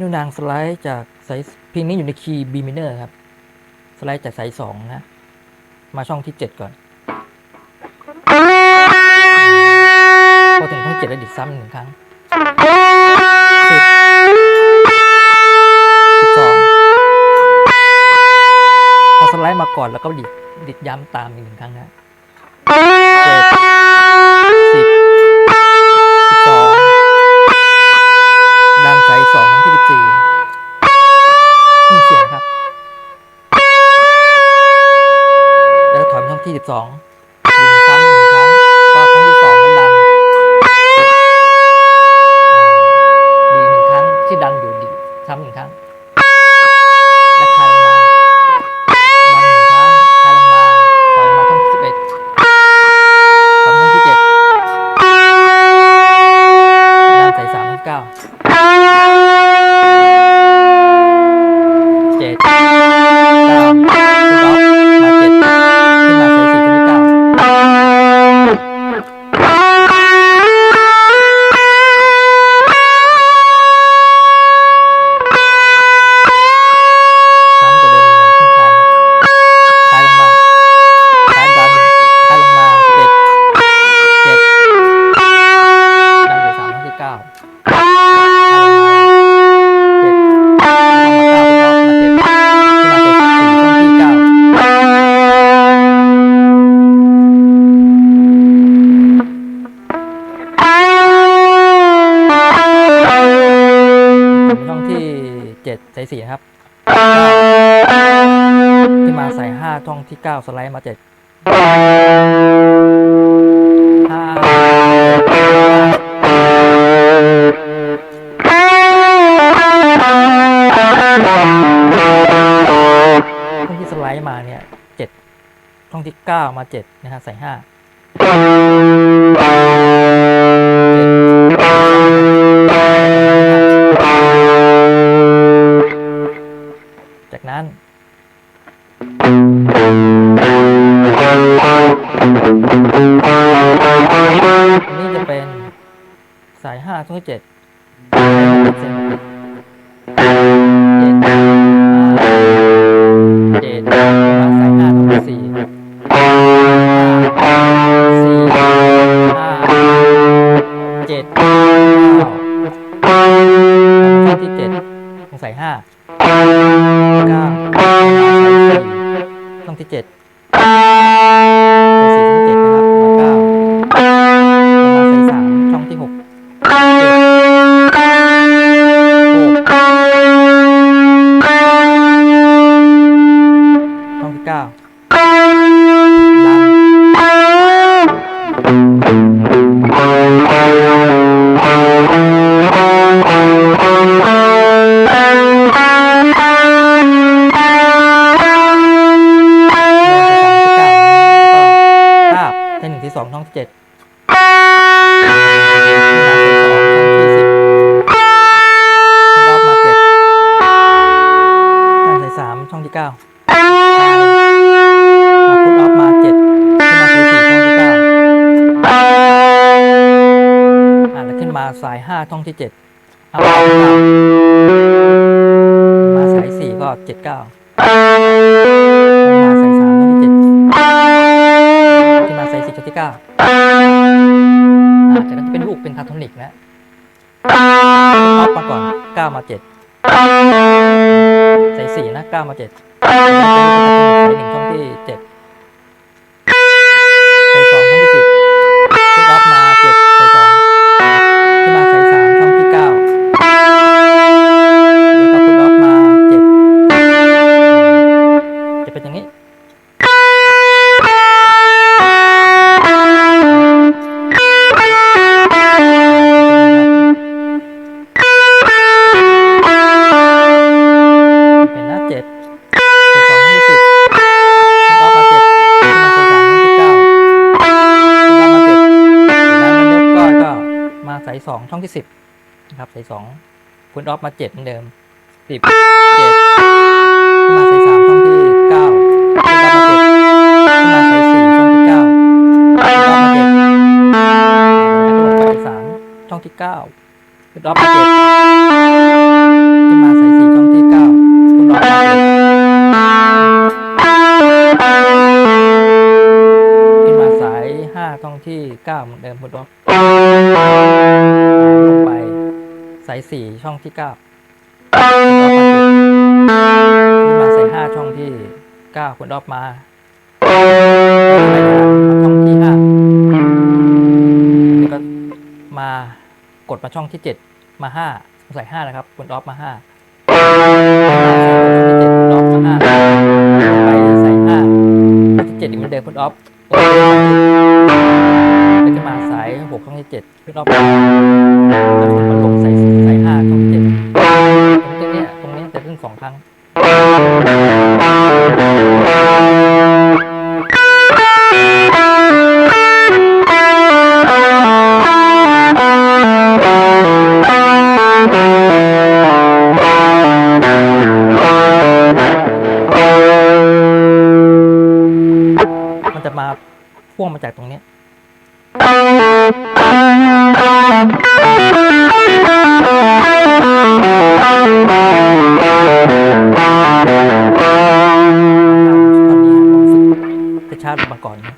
นิ้วนางสไลด์จากสายเพลงนี้อยู่ในคีย์ B minor ครับ สไลด์จากสายสองนะ มาช่องที่เจ็ดก่อน พอถึงช่องเจ็ดแล้วดิดซ้ำหนึ่งครั้งสิบสิบสองพอสไลด์มาก่อนแล้วก็ดิดดิดย้ำตามอีกหนึ่งครั้งนะ ก็ เจ็ดสายสี่ครับที่มาใส่ห้าช่องที่เก้าสไลด์มาเจ็ดห้าช่องที่สไลด์มาเนี่ยเจ็ดช่องที่เก้ามาเจ็ดนะฮะใส่ห้า นี่จะเป็นสายห้าช่องที่เจ็ดเจ็ดเจ็ดมาสายห้าช่องสี่สี่ห้าเจ็ดเก้าช่องที่เจ็ดของสายห้าเก้าสายสี่ช่องที่เจ็ด เก้าแล้วก็ภาพเส้นหนึ่งที่สองท้องที่เจ็ด สายห้าช่องที่เจ็ดเอามาเก้ามาสายสี่ก็เจ็ดเก้ามาสายสามช่องที่เจ็ดขึ้นมาสายสี่ช่องที่เก้าอ่าจากนั้นจะเป็นลูกเป็นพาโทนิกนะออฟมาก่อนเก้ามาเจ็ดใส่สี่นะเก้ามาเจ็ดใส่หนึ่งช่องที่เจ็ด องที่สิบนะครับใส่สองคุณออฟมาเจ็ดเหมือนเดิมสิบเจ็ดขึ้นมาใส่สามช่องที่เก้าคุณออฟมาเจ็ดขึ้นมาใส่สี่ช่องที่เก้าคุณออฟมาเจ็ดลงไปสามช่องที่เก้าคุณออฟเจ็ดขึ้นมาใส่สี่ช่องที่เก้าคุณออปมาเจ็ดขึ้นมาสายห้าช่องที่เก้าเหมือนเดิมคุณออปายสี่ช่องที่เก้าขึ้นมาใส่ห้าช่องที่เก้าคุณดอฟมาช่องที่ห้าแล้วก็มากดมาช่องที่เจ็ดมาห้าใส่ห้านะครับคุณดอฟมาห้าใส่ช่องที่เจ็ดอฟมาห้าไปใส่ห้าช่องที่เจ็ดอีกเหมือนเดิมคุณดอฟแล้วก็มาสายหกช่องที่เจ็ดคุณดอฟ วงมาจากตรงเนี้ยตอนนี้ลองฝึกจะชาร์จลงมาก่อนนะ